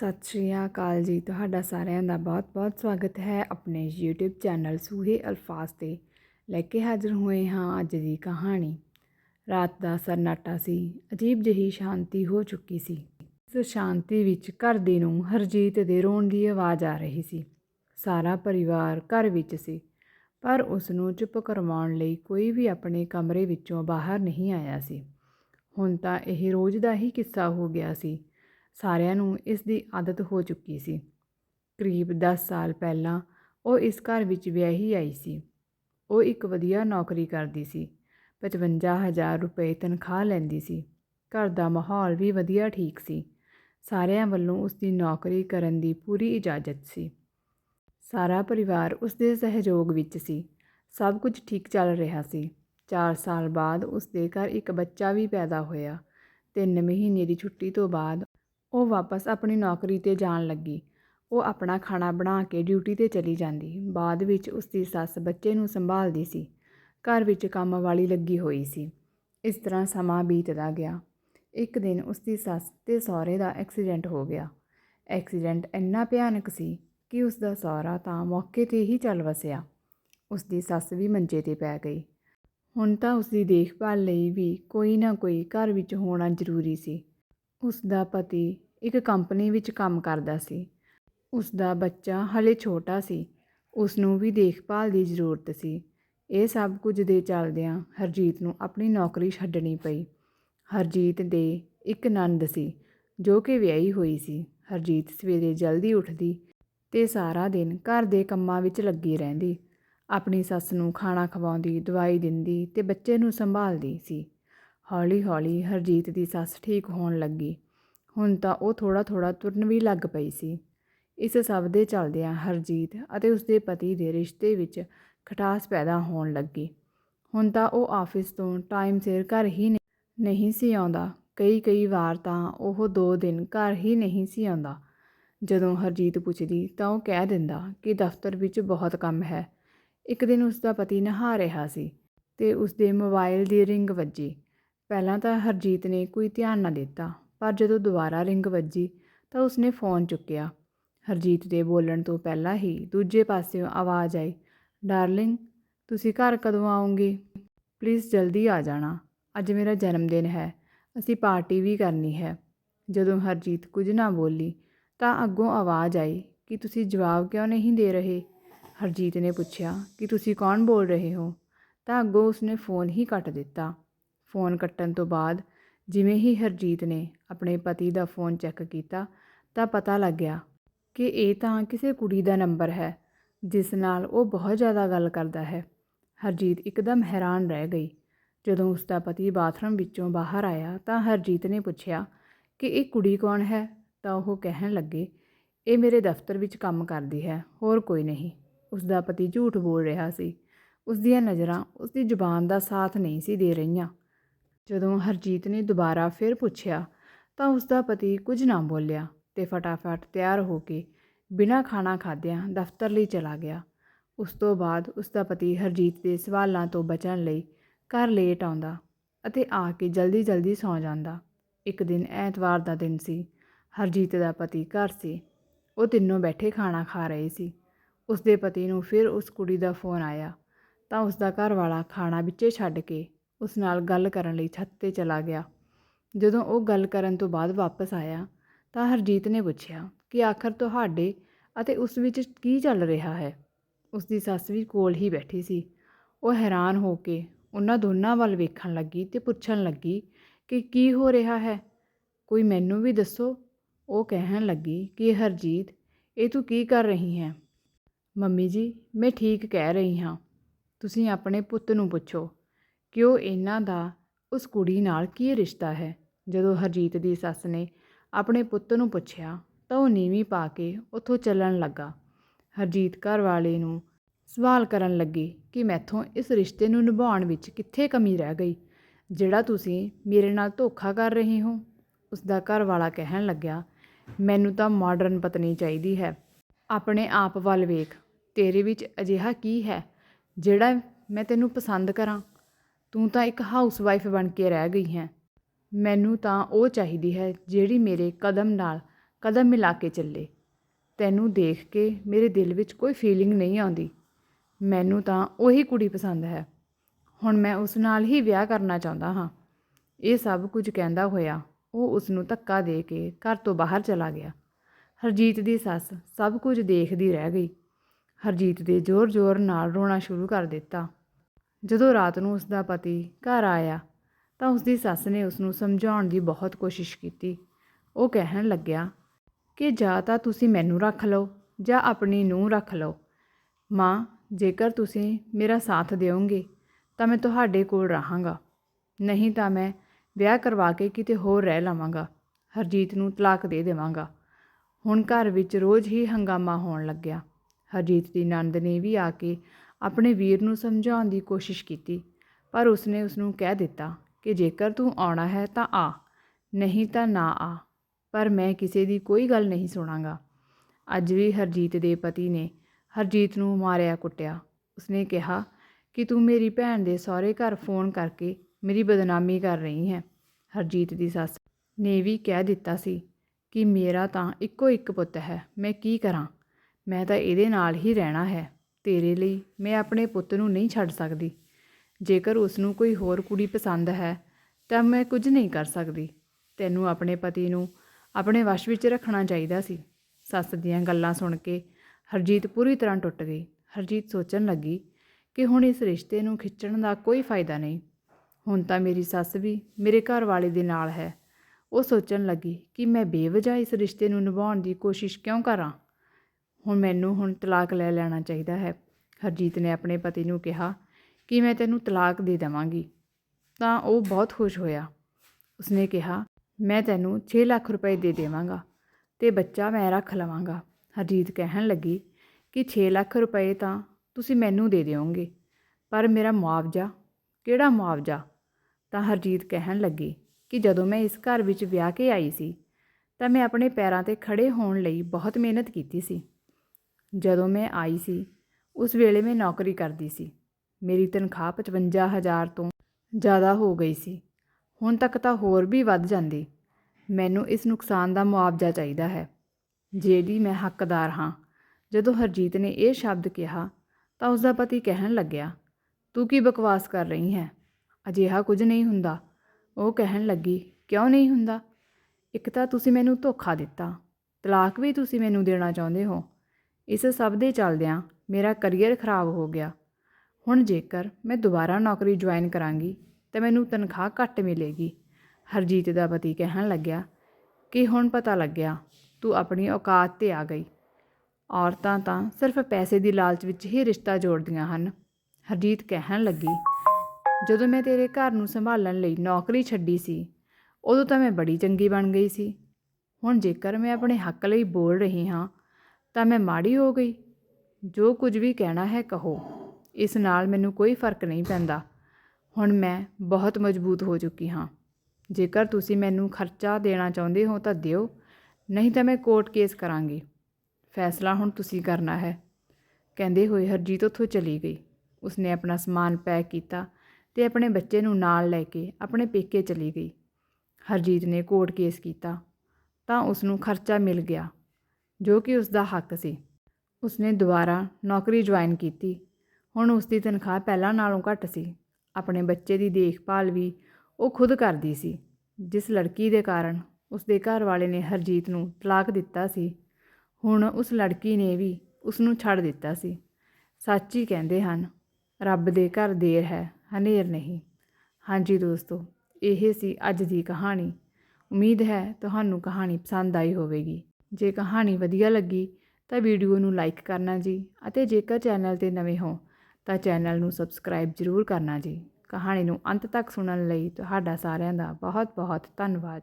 ਸਤਿ ਸ਼੍ਰੀ ਅਕਾਲ ਜੀ। ਤੁਹਾਡਾ ਸਾਰਿਆਂ ਦਾ ਬਹੁਤ-ਬਹੁਤ ਸਵਾਗਤ ਹੈ ਆਪਣੇ YouTube ਚੈਨਲ ਸੂਹੇ ਅਲਫਾਜ਼ ਤੇ। ਲੈ ਕੇ ਹਾਜ਼ਰ ਹੋਏ ਹਾਂ ਅੱਜ ਦੀ ਕਹਾਣੀ। ਰਾਤ ਦਾ ਸਰਨਾਟਾ ਸੀ। ਅਜੀਬ ਜਿਹੀ ਸ਼ਾਂਤੀ ਹੋ ਚੁੱਕੀ ਸੀ। ਇਸ ਸ਼ਾਂਤੀ ਵਿੱਚ ਘਰ ਦੀ ਨੂੰ ਹਰਜੀਤ ਦੇ ਰੋਣ ਦੀ ਆਵਾਜ਼ ਆ ਰਹੀ ਸੀ। ਸਾਰਾ ਪਰਿਵਾਰ ਘਰ ਵਿੱਚ ਸੀ। ਪਰ ਉਸ ਨੂੰ ਚੁੱਪ ਕਰਵਾਉਣ ਲਈ ਕੋਈ ਵੀ ਆਪਣੇ ਕਮਰੇ ਵਿੱਚੋਂ ਬਾਹਰ ਨਹੀਂ ਆਇਆ ਸੀ। ਹੁਣ ਤਾਂ ਇਹ ਰੋਜ਼ ਦਾ ਹੀ ਕਿੱਸਾ ਹੋ ਗਿਆ ਸੀ। ਸਾਰਿਆਂ ਨੂੰ ਇਸ ਦੀ ਆਦਤ ਹੋ ਚੁੱਕੀ ਸੀ। ਕਰੀਬ 10 ਸਾਲ ਪਹਿਲਾਂ ਉਹ ਇਸ ਘਰ ਵਿੱਚ ਵਿਆਹੀ ਆਈ ਸੀ। ਉਹ ਇੱਕ ਵਧੀਆ ਨੌਕਰੀ ਕਰਦੀ ਸੀ। 55000 ਰੁਪਏ ਤਨਖਾਹ ਲੈਂਦੀ ਸੀ। ਘਰ ਦਾ ਮਾਹੌਲ ਵੀ ਵਧੀਆ ਠੀਕ ਸੀ। ਸਾਰਿਆਂ ਵੱਲੋਂ ਉਸ ਦੀ ਨੌਕਰੀ ਕਰਨ ਦੀ ਪੂਰੀ ਇਜਾਜ਼ਤ ਸੀ। ਸਾਰਾ ਪਰਿਵਾਰ ਉਸ ਦੇ ਸਹਿਯੋਗ ਵਿੱਚ ਸੀ। ਸਭ ਕੁਝ ਠੀਕ ਚੱਲ ਰਿਹਾ ਸੀ। 4 ਸਾਲ ਬਾਅਦ ਉਸ ਦੇ ਘਰ ਇੱਕ ਬੱਚਾ ਵੀ ਪੈਦਾ ਹੋਇਆ। 3 ਮਹੀਨੇ ਦੀ ਛੁੱਟੀ ਤੋਂ ਬਾਅਦ ਉਹ ਵਾਪਸ ਆਪਣੀ ਨੌਕਰੀ ਤੇ ਜਾਣ ਲੱਗੀ। ਉਹ ਆਪਣਾ ਖਾਣਾ ਬਣਾ ਕੇ ਡਿਊਟੀ ਤੇ ਚਲੀ ਜਾਂਦੀ। ਬਾਅਦ ਵਿੱਚ ਉਸ ਦੀ ਸੱਸ ਬੱਚੇ ਨੂੰ ਸੰਭਾਲਦੀ ਸੀ। ਘਰ ਵਿੱਚ ਕੰਮ ਵਾਲੀ ਲੱਗੀ ਹੋਈ ਸੀ। ਇਸ ਤਰ੍ਹਾਂ ਸਮਾਂ ਬੀਤਦਾ ਗਿਆ। ਇੱਕ ਦਿਨ ਉਸ ਦੀ ਸੱਸ ਤੇ ਸਹੁਰੇ ਦਾ ਐਕਸੀਡੈਂਟ ਹੋ ਗਿਆ। ਐਕਸੀਡੈਂਟ ਇੰਨਾ ਭਿਆਨਕ ਸੀ ਕਿ ਉਸ ਦਾ ਸਹੁਰਾ ਤਾਂ ਮੌਕੇ ਤੇ ਹੀ ਚੱਲ ਵਸਿਆ। ਉਸ ਦੀ ਸੱਸ ਵੀ ਮੰਜੇ ਤੇ ਪੈ ਗਈ। ਹੁਣ ਤਾਂ ਉਸ ਦੀ ਦੇਖਭਾਲ ਲਈ ਵੀ ਕੋਈ ਨਾ ਕੋਈ ਘਰ ਵਿੱਚ ਹੋਣਾ ਜ਼ਰੂਰੀ ਸੀ। ਉਸ ਦਾ ਪਤੀ ਇੱਕ ਕੰਪਨੀ ਵਿੱਚ ਕੰਮ ਕਰਦਾ ਸੀ। ਉਸ ਦਾ ਬੱਚਾ ਹਲੇ ਛੋਟਾ ਸੀ। ਉਸ ਨੂੰ ਵੀ ਦੇਖਭਾਲ ਦੀ ਜ਼ਰੂਰਤ ਸੀ। ਇਹ ਸਭ ਕੁਝ ਦੇ ਚੱਲਦਿਆਂ ਹਰਜੀਤ ਨੂੰ ਆਪਣੀ ਨੌਕਰੀ ਛੱਡਣੀ ਪਈ। ਹਰਜੀਤ ਦੇ ਇੱਕ ਨੰਦ ਸੀ, ਜੋ ਕਿ ਵਿਆਹੀ ਹੋਈ ਸੀ। ਹਰਜੀਤ ਸਵੇਰੇ ਜਲਦੀ ਉੱਠਦੀ ਤੇ ਸਾਰਾ ਦਿਨ ਘਰ ਦੇ ਕੰਮਾਂ ਵਿੱਚ ਲੱਗੀ ਰਹਿੰਦੀ। ਆਪਣੀ ਸੱਸ ਨੂੰ ਖਾਣਾ ਖਵਾਉਂਦੀ, ਦਵਾਈ ਦਿੰਦੀ ਤੇ ਬੱਚੇ ਨੂੰ ਸੰਭਾਲਦੀ ਸੀ। ਹੌਲੀ-ਹੌਲੀ ਹਰਜੀਤ ਦੀ ਸੱਸ ਠੀਕ ਹੋਣ ਲੱਗੀ। ਹੁਣ ਤਾਂ ਉਹ ਥੋੜ੍ਹਾ ਥੋੜ੍ਹਾ ਤੁਰਨ ਵੀ ਲੱਗ ਪਈ ਸੀ। ਇਸ ਸਭ ਦੇ ਚੱਲਦਿਆਂ ਹਰਜੀਤ ਅਤੇ ਉਸਦੇ ਪਤੀ ਦੇ ਰਿਸ਼ਤੇ ਵਿੱਚ ਖਟਾਸ ਪੈਦਾ ਹੋਣ ਲੱਗੀ। ਹੁਣ ਤਾਂ ਉਹ ਆਫਿਸ ਤੋਂ ਟਾਈਮ ਸਿਰ ਘਰ ਹੀ ਨਹੀਂ ਸੀ ਆਉਂਦਾ। ਕਈ-ਕਈ ਵਾਰ ਤਾਂ ਉਹ 2 ਦਿਨ ਘਰ ਹੀ ਨਹੀਂ ਸੀ ਆਉਂਦਾ। ਜਦੋਂ ਹਰਜੀਤ ਪੁੱਛਦੀ ਤਾਂ ਉਹ ਕਹਿ ਦਿੰਦਾ ਕਿ ਦਫ਼ਤਰ ਵਿੱਚ ਬਹੁਤ ਕੰਮ ਹੈ। ਇੱਕ ਦਿਨ ਉਸ ਦਾ ਪਤੀ ਨਹਾ ਰਿਹਾ ਸੀ ਤੇ ਉਸ ਦੇ ਮੋਬਾਈਲ ਦੀ ਰਿੰਗ ਵੱਜੀ। ਪਹਿਲਾਂ ਤਾਂ ਹਰਜੀਤ ਨੇ ਕੋਈ ਧਿਆਨ ਨਾ ਦਿੱਤਾ। ਪਰ ਜਦੋਂ ਦੁਬਾਰਾ ਰਿੰਗ ਵੱਜੀ ਤਾਂ ਉਸਨੇ ਫੋਨ ਚੁੱਕਿਆ। ਹਰਜੀਤ ਦੇ ਬੋਲਣ ਤੋਂ ਪਹਿਲਾਂ ਹੀ ਦੂਜੇ ਪਾਸਿਓਂ ਆਵਾਜ਼ ਆਈ, ਡਾਰਲਿੰਗ, ਤੁਸੀਂ ਘਰ ਕਦੋਂ ਆਉਂਗੇ ਪਲੀਜ਼ ਜਲਦੀ ਆ ਜਾਣਾ। ਅੱਜ ਮੇਰਾ ਜਨਮ ਦਿਨ ਹੈ। ਅਸੀਂ ਪਾਰਟੀ ਵੀ ਕਰਨੀ ਹੈ। ਜਦੋਂ ਹਰਜੀਤ ਕੁਝ ਨਾ ਬੋਲੀ ਤਾਂ ਅੱਗੋਂ ਆਵਾਜ਼ ਆਈ, ਕਿ ਤੁਸੀਂ ਜਵਾਬ ਕਿਉਂ ਨਹੀਂ ਦੇ ਰਹੇ? ਹਰਜੀਤ ਨੇ ਪੁੱਛਿਆ, ਕਿ ਤੁਸੀਂ ਕੌਣ ਬੋਲ ਰਹੇ ਹੋ? ਤਾਂ ਅੱਗੋਂ ਉਸਨੇ ਫੋਨ ਹੀ ਕੱਟ ਦਿੱਤਾ। ਫੋਨ ਕੱਟਣ ਤੋਂ ਬਾਅਦ ਜਿਵੇਂ ਹੀ ਹਰਜੀਤ ਨੇ ਆਪਣੇ ਪਤੀ ਦਾ ਫੋਨ ਚੈੱਕ ਕੀਤਾ ਤਾਂ ਪਤਾ ਲੱਗਿਆ ਕਿ ਇਹ ਤਾਂ ਕਿਸੇ ਕੁੜੀ ਦਾ ਨੰਬਰ ਹੈ, ਜਿਸ ਨਾਲ ਉਹ ਬਹੁਤ ਜ਼ਿਆਦਾ ਗੱਲ ਕਰਦਾ ਹੈ। ਹਰਜੀਤ ਇੱਕਦਮ ਹੈਰਾਨ ਰਹਿ ਗਈ। ਜਦੋਂ ਉਸ ਦਾ ਪਤੀ ਬਾਥਰੂਮ ਵਿੱਚੋਂ ਬਾਹਰ ਆਇਆ ਤਾਂ ਹਰਜੀਤ ਨੇ ਪੁੱਛਿਆ ਕਿ ਇਹ ਕੁੜੀ ਕੌਣ ਹੈ? ਤਾਂ ਉਹ ਕਹਿਣ ਲੱਗੇ, ਇਹ ਮੇਰੇ ਦਫ਼ਤਰ ਵਿੱਚ ਕੰਮ ਕਰਦੀ ਹੈ, ਹੋਰ ਕੋਈ ਨਹੀਂ। ਉਸ ਦਾ ਪਤੀ ਝੂਠ ਬੋਲ ਰਿਹਾ ਸੀ। ਉਸ ਦੀਆਂ ਨਜ਼ਰਾਂ ਉਸ ਦੀ ਜ਼ੁਬਾਨ ਦਾ ਸਾਥ ਨਹੀਂ ਸੀ ਦੇ ਰਹੀਆਂ। ਜਦੋਂ ਹਰਜੀਤ ਨੇ ਦੁਬਾਰਾ ਫਿਰ ਪੁੱਛਿਆ ਤਾਂ ਉਸ ਦਾ ਪਤੀ ਕੁਝ ਨਾ ਬੋਲਿਆ ਤੇ ਫਟਾਫਟ ਤਿਆਰ ਹੋ ਕੇ ਬਿਨਾਂ ਖਾਣਾ ਖਾਦਿਆਂ ਦਫ਼ਤਰ ਲਈ ਚਲਾ ਗਿਆ। ਉਸ ਤੋਂ ਬਾਅਦ ਉਸ ਦਾ ਪਤੀ ਹਰਜੀਤ ਦੇ ਸਵਾਲਾਂ ਤੋਂ ਬਚਣ ਲਈ ਘਰ ਲੇਟ ਆਉਂਦਾ ਅਤੇ ਆ ਕੇ ਜਲਦੀ-ਜਲਦੀ ਸੌਂ ਜਾਂਦਾ। ਇੱਕ ਦਿਨ ਐਤਵਾਰ ਦਾ ਦਿਨ ਸੀ। ਹਰਜੀਤ ਦਾ ਪਤੀ ਘਰ ਸੀ। ਉਹ ਤਿੰਨੋਂ ਬੈਠੇ ਖਾਣਾ ਖਾ ਰਹੇ ਸੀ। ਉਸ ਦੇ ਪਤੀ ਨੂੰ ਫਿਰ ਉਸ ਕੁੜੀ ਦਾ ਫੋਨ ਆਇਆ। ਤਾਂ ਉਸ ਦਾ ਘਰ ਵਾਲਾ ਖਾਣਾ ਵਿੱਚੇ ਛੱਡ ਕੇ ਉਸ ਨਾਲ ਗੱਲ ਕਰਨ ਲਈ ਛੱਤ ਤੇ ਚਲਾ ਗਿਆ। ਜਦੋਂ ਉਹ ਗੱਲ ਕਰਨ ਤੋਂ ਬਾਅਦ ਵਾਪਸ ਆਇਆ ਤਾਂ ਹਰਜੀਤ ਨੇ ਪੁੱਛਿਆ ਕਿ ਆਖਰ ਤੁਹਾਡੇ ਅਤੇ ਉਸ ਵਿੱਚ ਕੀ ਚੱਲ ਰਿਹਾ ਹੈ? ਉਸ ਦੀ ਸੱਸ ਵੀ ਕੋਲ ਹੀ ਬੈਠੀ ਸੀ। ਉਹ ਹੈਰਾਨ ਹੋ ਕੇ ਉਹਨਾਂ ਦੋਨਾਂ ਵੱਲ ਵੇਖਣ ਲੱਗੀ ਤੇ ਪੁੱਛਣ ਲੱਗੀ ਕਿ ਕੀ ਹੋ ਰਿਹਾ ਹੈ? ਕੋਈ ਮੈਨੂੰ ਵੀ ਦੱਸੋ? ਉਹ ਕਹਿਣ ਲੱਗੀ ਕਿ ਹਰਜੀਤ, ਇਹ ਤੂੰ ਕੀ ਕਰ ਰਹੀ ਹੈ? ਮੰਮੀ ਜੀ, ਮੈਂ ਠੀਕ ਕਹਿ ਰਹੀ ਹਾਂ। ਤੁਸੀਂ ਆਪਣੇ ਪੁੱਤ ਨੂੰ ਪੁੱਛੋ ਕਿ ਉਹ ਇਹਨਾਂ ਦਾ ਉਸ ਕੁੜੀ ਨਾਲ ਕੀ ਰਿਸ਼ਤਾ ਹੈ? ਜਦੋਂ ਹਰਜੀਤ ਦੀ ਸੱਸ ਨੇ ਆਪਣੇ ਪੁੱਤ ਨੂੰ ਪੁੱਛਿਆ, ਤਾਂ ਉਹ ਨੀਵੀਂ ਪਾ ਕੇ ਉੱਥੋਂ ਚੱਲਣ ਲੱਗਾ। ਹਰਜੀਤ ਘਰ ਵਾਲੇ ਨੂੰ ਸਵਾਲ ਕਰਨ ਲੱਗੀ ਕਿ ਮੈਥੋਂ ਇਸ ਰਿਸ਼ਤੇ ਨੂੰ ਨਿਭਾਉਣ ਵਿੱਚ ਕਿੱਥੇ ਕਮੀ ਰਹਿ ਗਈ? ਜਿਹੜਾ ਤੁਸੀਂ ਮੇਰੇ ਨਾਲ ਧੋਖਾ ਕਰ ਰਹੇ ਹੋ ਉਸ ਦਾ ਘਰ ਵਾਲਾ ਕਹਿਣ ਲੱਗਿਆ, ਮੈਨੂੰ ਤਾਂ ਮਾਡਰਨ ਪਤਨੀ ਚਾਹੀਦੀ ਹੈ। ਆਪਣੇ ਆਪ ਵੱਲ ਵੇਖ, ਤੇਰੇ ਵਿੱਚ ਅਜਿਹਾ ਕੀ ਹੈ? ਜਿਹੜਾ ਮੈਂ ਤੈਨੂੰ ਪਸੰਦ ਕਰਾਂ ਤੂੰ ਤਾਂ ਇੱਕ ਹਾਊਸਵਾਈਫ ਬਣ ਕੇ ਰਹਿ ਗਈ ਹੈ। ਮੈਨੂੰ ਤਾਂ ਉਹ ਚਾਹੀਦੀ ਹੈ ਜਿਹੜੀ ਮੇਰੇ ਕਦਮ ਨਾਲ ਕਦਮ ਮਿਲਾ ਕੇ ਚੱਲੇ। ਤੈਨੂੰ ਦੇਖ ਕੇ ਮੇਰੇ ਦਿਲ ਵਿੱਚ ਕੋਈ ਫੀਲਿੰਗ ਨਹੀਂ ਆਉਂਦੀ। ਮੈਨੂੰ ਤਾਂ ਉਹੀ ਕੁੜੀ ਪਸੰਦ ਹੈ। ਹੁਣ ਮੈਂ ਉਸ ਨਾਲ ਹੀ ਵਿਆਹ ਕਰਨਾ ਚਾਹੁੰਦਾ ਹਾਂ। ਇਹ ਸਭ ਕੁਝ ਕਹਿੰਦਾ ਹੋਇਆ, ਉਹ ਉਸ ਨੂੰ ਧੱਕਾ ਦੇ ਕੇ ਘਰ ਤੋਂ ਬਾਹਰ ਚਲਾ ਗਿਆ। ਹਰਜੀਤ ਦੀ ਸੱਸ ਸਭ ਕੁਝ ਦੇਖਦੀ ਰਹਿ ਗਈ। ਹਰਜੀਤ ਦੇ ਜ਼ੋਰ-ਜ਼ੋਰ ਨਾਲ ਰੋਣਾ ਸ਼ੁਰੂ ਕਰ ਦਿੱਤਾ। ਜਦੋਂ ਰਾਤ ਨੂੰ ਉਸ ਦਾ ਪਤੀ ਘਰ ਆਇਆ ਤਾਂ ਉਸ ਦੀ ਸੱਸ ਨੇ ਉਸ ਨੂੰ ਸਮਝਾਉਣ ਦੀ ਬਹੁਤ ਕੋਸ਼ਿਸ਼ ਕੀਤੀ। ਉਹ ਕਹਿਣ ਲੱਗਿਆ ਕਿ ਜਾਂ ਤਾਂ ਤੁਸੀਂ ਮੈਨੂੰ ਰੱਖ ਲਓ ਜਾਂ ਆਪਣੀ ਨੂੰਹ ਰੱਖ ਲਓ। ਮਾਂ, ਜੇਕਰ ਤੁਸੀਂ ਮੇਰਾ ਸਾਥ ਦਿਓਗੇ ਤਾਂ ਮੈਂ ਤੁਹਾਡੇ ਕੋਲ ਰਹਾਂਗਾ। ਨਹੀਂ ਤਾਂ ਮੈਂ ਵਿਆਹ ਕਰਵਾ ਕੇ ਕਿਤੇ ਹੋਰ ਰਹਿ ਲਵਾਂਗਾ। ਹਰਜੀਤ ਨੂੰ ਤਲਾਕ ਦੇ ਦੇਵਾਂਗਾ। ਹੁਣ ਘਰ ਵਿੱਚ ਰੋਜ਼ ਹੀ ਹੰਗਾਮਾ ਹੋਣ ਲੱਗਿਆ। ਹਰਜੀਤ ਦੀ ਨੰਦ ਨੇ ਵੀ ਆ ਕੇ ਆਪਣੇ ਵੀਰ ਨੂੰ ਸਮਝਾਉਣ ਦੀ ਕੋਸ਼ਿਸ਼ ਕੀਤੀ, ਪਰ ਉਸਨੇ ਉਸਨੂੰ ਕਹਿ ਦਿੱਤਾ ਕਿ ਜੇਕਰ ਤੂੰ ਆਉਣਾ ਹੈ ਤਾਂ ਆ, ਨਹੀਂ ਤਾਂ ਨਾ ਆ, ਪਰ ਮੈਂ ਕਿਸੇ ਦੀ ਕੋਈ ਗੱਲ ਨਹੀਂ ਸੁਣਾਂਗਾ। ਅੱਜ ਵੀ ਹਰਜੀਤ ਦੇ ਪਤੀ ਨੇ ਹਰਜੀਤ ਨੂੰ ਮਾਰਿਆ ਕੁੱਟਿਆ। ਉਸਨੇ ਕਿਹਾ ਕਿ ਤੂੰ ਮੇਰੀ ਭੈਣ ਦੇ ਸਹੁਰੇ ਘਰ ਫੋਨ ਕਰਕੇ ਮੇਰੀ ਬਦਨਾਮੀ ਕਰ ਰਹੀ ਹੈ। ਹਰਜੀਤ ਦੀ ਸੱਸ ਨੇ ਵੀ ਕਹਿ ਦਿੱਤਾ ਸੀ ਕਿ ਮੇਰਾ ਤਾਂ ਇੱਕੋ ਇੱਕ ਪੁੱਤ ਹੈ, ਮੈਂ ਕੀ ਕਰਾਂ? ਮੈਂ ਤਾਂ ਇਹਦੇ ਨਾਲ ਹੀ ਰਹਿਣਾ ਹੈ। ਤੇਰੇ ਲਈ ਮੈਂ ਆਪਣੇ ਪੁੱਤ ਨੂੰ ਨਹੀਂ ਛੱਡ ਸਕਦੀ। ਜੇਕਰ ਉਸ ਨੂੰ ਕੋਈ ਹੋਰ ਕੁੜੀ ਪਸੰਦ ਹੈ, ਤਾਂ ਮੈਂ ਕੁਝ ਨਹੀਂ ਕਰ ਸਕਦੀ। ਤੈਨੂੰ ਆਪਣੇ ਪਤੀ ਨੂੰ ਆਪਣੇ ਵਸ਼ ਵਿੱਚ ਰੱਖਣਾ ਚਾਹੀਦਾ ਸੀ। ਸੱਸ ਦੀਆਂ ਗੱਲਾਂ ਸੁਣ ਕੇ ਹਰਜੀਤ ਪੂਰੀ ਤਰ੍ਹਾਂ ਟੁੱਟ ਗਈ। ਹਰਜੀਤ ਸੋਚਣ ਲੱਗੀ ਕਿ ਹੁਣ ਇਸ ਰਿਸ਼ਤੇ ਨੂੰ ਖਿੱਚਣ ਦਾ ਕੋਈ ਫਾਇਦਾ ਨਹੀਂ। ਹੁਣ ਤਾਂ ਮੇਰੀ ਸੱਸ ਵੀ ਮੇਰੇ ਘਰ ਵਾਲੇ ਦੇ ਨਾਲ ਹੈ। ਉਹ ਸੋਚਣ ਲੱਗੀ ਕਿ ਮੈਂ ਬੇਵਜ੍ਹਾ ਇਸ ਰਿਸ਼ਤੇ ਨੂੰ ਨਿਭਾਉਣ ਦੀ ਕੋਸ਼ਿਸ਼ ਕਿਉਂ ਕਰਾਂ? ਹੁਣ ਮੈਨੂੰ ਹੁਣ ਤਲਾਕ ਲੈ ਲੈਣਾ ਚਾਹੀਦਾ ਹੈ। ਹਰਜੀਤ ਨੇ ਆਪਣੇ ਪਤੀ ਨੂੰ ਕਿਹਾ ਕਿ ਮੈਂ ਤੈਨੂੰ ਤਲਾਕ ਦੇ ਦੇਵਾਂਗੀ। ਤਾਂ ਉਹ ਬਹੁਤ ਖੁਸ਼ ਹੋਇਆ। ਉਸਨੇ ਕਿਹਾ, ਮੈਂ ਤੈਨੂੰ 6 ਲੱਖ ਰੁਪਏ ਦੇ ਦੇਵਾਂਗਾ ਤੇ ਬੱਚਾ ਮੈਂ ਰੱਖ ਲਵਾਂਗਾ। ਹਰਜੀਤ ਕਹਿਣ ਲੱਗੀ ਕਿ 6 ਲੱਖ ਰੁਪਏ ਤਾਂ ਤੁਸੀਂ ਮੈਨੂੰ ਦੇ ਦਿਓਗੇ, ਪਰ ਮੇਰਾ ਮੁਆਵਜ਼ਾ ਕਿਹੜਾ ਮੁਆਵਜ਼ਾ? ਤਾਂ ਹਰਜੀਤ ਕਹਿਣ ਲੱਗੀ ਕਿ ਜਦੋਂ ਮੈਂ ਇਸ ਘਰ ਵਿੱਚ ਵਿਆਹ ਕੇ ਆਈ ਸੀ ਤਾਂ ਮੈਂ ਆਪਣੇ ਪੈਰਾਂ ਤੇ ਖੜੇ ਹੋਣ ਲਈ ਬਹੁਤ ਮਿਹਨਤ ਕੀਤੀ ਸੀ। ਜਦੋਂ ਮੈਂ ਆਈ ਸੀ, ਉਸ ਵੇਲੇ ਮੈਂ ਨੌਕਰੀ ਕਰਦੀ ਸੀ। ਮੇਰੀ ਤਨਖਾਹ 55000 ਤੋਂ ਜ਼ਿਆਦਾ ਹੋ ਗਈ ਸੀ। ਹੁਣ ਤੱਕ ਤਾਂ ਹੋਰ ਵੀ ਵੱਧ ਜਾਂਦੀ। ਮੈਨੂੰ ਇਸ ਨੁਕਸਾਨ ਦਾ ਮੁਆਵਜ਼ਾ ਚਾਹੀਦਾ ਹੈ। ਜਿਹੜੀ ਮੈਂ ਹੱਕਦਾਰ ਹਾਂ, ਜਦੋਂ ਹਰਜੀਤ ਨੇ ਇਹ ਸ਼ਬਦ ਕਿਹਾ, ਤਾਂ ਉਸ ਦਾ ਪਤੀ ਕਹਿਣ ਲੱਗਿਆ, ਤੂੰ ਕੀ ਬਕਵਾਸ ਕਰ ਰਹੀ ਹੈ? ਅਜਿਹਾ ਕੁਝ ਨਹੀਂ ਹੁੰਦਾ। ਉਹ ਕਹਿਣ ਲੱਗੀ, ਕਿਉਂ ਨਹੀਂ ਹੁੰਦਾ? ਇੱਕ ਤਾਂ ਤੁਸੀਂ ਮੈਨੂੰ ਧੋਖਾ ਦਿੱਤਾ। ਤਲਾਕ ਵੀ ਤੁਸੀਂ ਮੈਨੂੰ ਦੇਣਾ ਚਾਹੁੰਦੇ ਹੋ। ਇਸ ਸਭ ਦੇ ਚੱਲਦਿਆਂ ਮੇਰਾ ਕਰੀਅਰ ਖਰਾਬ ਹੋ ਗਿਆ। ਹੁਣ ਜੇਕਰ ਮੈਂ ਦੁਬਾਰਾ ਨੌਕਰੀ ਜੁਆਇਨ ਕਰਾਂਗੀ, ਤਾਂ ਮੈਨੂੰ ਤਨਖਾਹ ਘੱਟ ਮਿਲੇਗੀ। ਹਰਜੀਤ ਦਾ ਪਤੀ ਕਹਿਣ ਲੱਗਿਆ, ਕਿ ਹੁਣ ਪਤਾ ਲੱਗਿਆ? ਤੂੰ ਆਪਣੀ ਔਕਾਤ ਤੇ ਆ ਗਈ। ਔਰਤਾਂ ਤਾਂ ਸਿਰਫ ਪੈਸੇ ਦੀ ਲਾਲਚ ਵਿੱਚ ਹੀ ਰਿਸ਼ਤਾ ਜੋੜਦੀਆਂ ਹਨ। ਹਰਜੀਤ ਕਹਿਣ ਲੱਗੀ, ਜਦੋਂ ਮੈਂ ਤੇਰੇ ਘਰ ਨੂੰ ਸੰਭਾਲਣ ਲਈ ਨੌਕਰੀ ਛੱਡੀ ਸੀ, ਉਦੋਂ ਤਾਂ ਮੈਂ ਬੜੀ ਚੰਗੀ ਬਣ ਗਈ ਸੀ। ਹੁਣ ਜੇਕਰ ਮੈਂ ਆਪਣੇ ਹੱਕ ਲਈ ਬੋਲ ਰਹੀ ਹਾਂ ਤਾਂ ਮੈਂ ਮਾੜੀ ਹੋ ਗਈ। ਜੋ ਕੁਝ ਵੀ ਕਹਿਣਾ ਹੈ ਕਹੋ। ਇਸ ਨਾਲ ਮੈਨੂੰ ਕੋਈ ਫ਼ਰਕ ਨਹੀਂ ਪੈਂਦਾ। ਹੁਣ ਮੈਂ ਬਹੁਤ ਮਜ਼ਬੂਤ ਹੋ ਚੁੱਕੀ ਹਾਂ। ਜੇਕਰ ਤੁਸੀਂ ਮੈਨੂੰ ਖਰਚਾ ਦੇਣਾ ਚਾਹੁੰਦੇ ਹੋ ਤਾਂ ਦਿਓ। ਨਹੀਂ ਤਾਂ ਮੈਂ ਕੋਰਟ ਕੇਸ ਕਰਾਂਗੀ। ਫੈਸਲਾ ਹੁਣ ਤੁਸੀਂ ਕਰਨਾ ਹੈ। ਕਹਿੰਦੇ ਹੋਏ ਹਰਜੀਤ ਉੱਥੋਂ ਚਲੀ ਗਈ। ਉਸਨੇ ਆਪਣਾ ਸਮਾਨ ਪੈਕ ਕੀਤਾ ਤੇ ਆਪਣੇ ਬੱਚੇ ਨੂੰ ਨਾਲ ਲੈ ਕੇ ਆਪਣੇ ਪੇਕੇ ਚਲੀ ਗਈ। ਹਰਜੀਤ ਨੇ ਕੋਰਟ ਕੇਸ ਕੀਤਾ। ਤਾਂ ਉਸ ਨੂੰ ਖਰਚਾ ਮਿਲ ਗਿਆ। ਜੋ ਕਿ ਉਸ ਦਾ ਹੱਕ ਸੀ। ਉਸਨੇ ਦੁਬਾਰਾ ਨੌਕਰੀ ਜੁਆਇਨ ਕੀਤੀ। ਹੁਣ ਉਸ ਦੀ ਤਨਖਾਹ ਪਹਿਲਾਂ ਨਾਲੋਂ ਘੱਟ ਸੀ। ਆਪਣੇ ਬੱਚੇ ਦੀ ਦੇਖਭਾਲ ਵੀ ਉਹ ਖੁਦ ਕਰਦੀ ਸੀ। ਜਿਸ ਲੜਕੀ ਦੇ ਕਾਰਨ ਉਸ ਦੇ ਘਰ ਵਾਲੇ ਨੇ ਹਰਜੀਤ ਨੂੰ ਤਲਾਕ ਦਿੱਤਾ ਸੀ। ਹੁਣ ਉਸ ਲੜਕੀ ਨੇ ਵੀ ਉਸ ਨੂੰ ਛੱਡ ਦਿੱਤਾ ਸੀ। ਸੱਚ ਹੀ ਕਹਿੰਦੇ ਹਨ, ਰੱਬ ਦੇ ਘਰ ਦੇਰ ਹੈ, ਹਨੇਰ ਨਹੀਂ। ਹਾਂਜੀ ਦੋਸਤੋ, ਇਹ ਸੀ ਅੱਜ ਦੀ ਕਹਾਣੀ। ਉਮੀਦ ਹੈ ਤੁਹਾਨੂੰ ਕਹਾਣੀ ਪਸੰਦ ਆਈ ਹੋਵੇਗੀ। ਜੇ ਕਹਾਣੀ ਵਧੀਆ ਲੱਗੀ, ਤਾਂ ਵੀਡੀਓ ਨੂੰ ਲਾਈਕ ਕਰਨਾ ਜੀ ਅਤੇ ਜੇਕਰ ਚੈਨਲ ਤੇ ਨਵੇਂ ਹੋ, ਤਾਂ ਚੈਨਲ ਨੂੰ ਸਬਸਕ੍ਰਾਈਬ ਜ਼ਰੂਰ ਕਰਨਾ ਜੀ। ਕਹਾਣੀ ਨੂੰ ਅੰਤ ਤੱਕ ਸੁਣਨ ਲਈ ਤੁਹਾਡਾ ਸਾਰਿਆਂ ਦਾ ਬਹੁਤ ਬਹੁਤ ਧੰਨਵਾਦ।